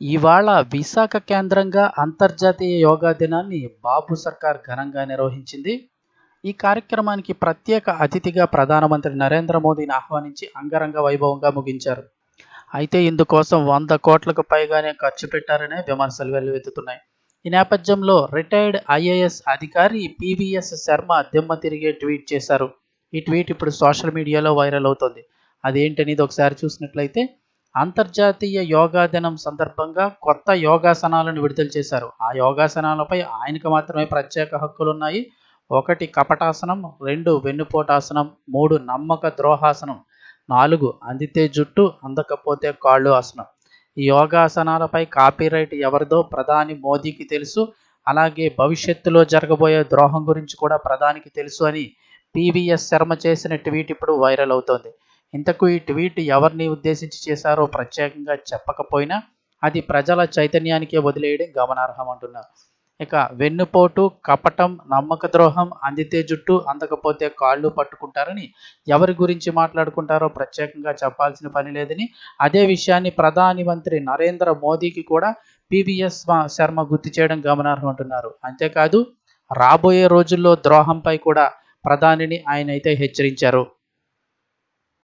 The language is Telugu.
ఇవాళ విశాఖ కేంద్రంగా అంతర్జాతీయ యోగా దినాన్ని బాబు సర్కార్ ఘనంగా నిర్వహించింది. ఈ కార్యక్రమానికి ప్రత్యేక అతిథిగా ప్రధానమంత్రి నరేంద్ర మోదీని ఆహ్వానించి అంగరంగ వైభవంగా ముగించారు. అయితే ఇందుకోసం వంద కోట్లకు పైగానే ఖర్చు పెట్టారనే విమర్శలు వెల్లువెత్తుతున్నాయి. ఈ నేపథ్యంలో రిటైర్డ్ ఐఏఎస్ అధికారి పివిఎస్ శర్మ దిమ్మ తిరిగే ట్వీట్ చేశారు. ఈ ట్వీట్ ఇప్పుడు సోషల్ మీడియాలో వైరల్ అవుతుంది. అదేంటనేది ఒకసారి చూసినట్లయితే అంతర్జాతీయ యోగా దినం సందర్భంగా కొత్త యోగాసనాలను విడుదల చేశారు. ఆ యోగాసనాలపై ఆయనకు మాత్రమే ప్రత్యేక హక్కులు ఉన్నాయి ఒకటి కపటాసనం రెండు వెన్నుపోటాసనం మూడు నమ్మక ద్రోహాసనం నాలుగు అందితే జుట్టు అందకపోతే కాళ్ళు ఆసనం. ఈ యోగాసనాలపై కాపీరైట్ ఎవరిదో ప్రధాని మోదీకి తెలుసు. అలాగే భవిష్యత్తులో జరగబోయే ద్రోహం గురించి కూడా ప్రధానికి తెలుసు అని పివిఎస్ శర్మ చేసిన ట్వీట్ ఇప్పుడు వైరల్ అవుతోంది. ఇంతకు ఈ ట్వీట్ ఎవరిని ఉద్దేశించి చేశారో ప్రత్యేకంగా చెప్పకపోయినా అది ప్రజల చైతన్యానికే వదిలేయడం గమనార్హం అంటున్నారు ఇక వెన్నుపోటు కపటం నమ్మక ద్రోహం అందితే జుట్టు అందకపోతే కాళ్ళు పట్టుకుంటారని ఎవరి గురించి మాట్లాడుకుంటారో ప్రత్యేకంగా చెప్పాల్సిన పని లేదని అదే విషయాన్ని ప్రధాని మంత్రి నరేంద్ర మోదీకి కూడా పివిఎస్ శర్మ గుర్తు చేయడం గమనార్హం అంటున్నారు అంతేకాదు రాబోయే రోజుల్లో ద్రోహంపై కూడా ప్రధానిని ఆయన అయితే హెచ్చరించారు.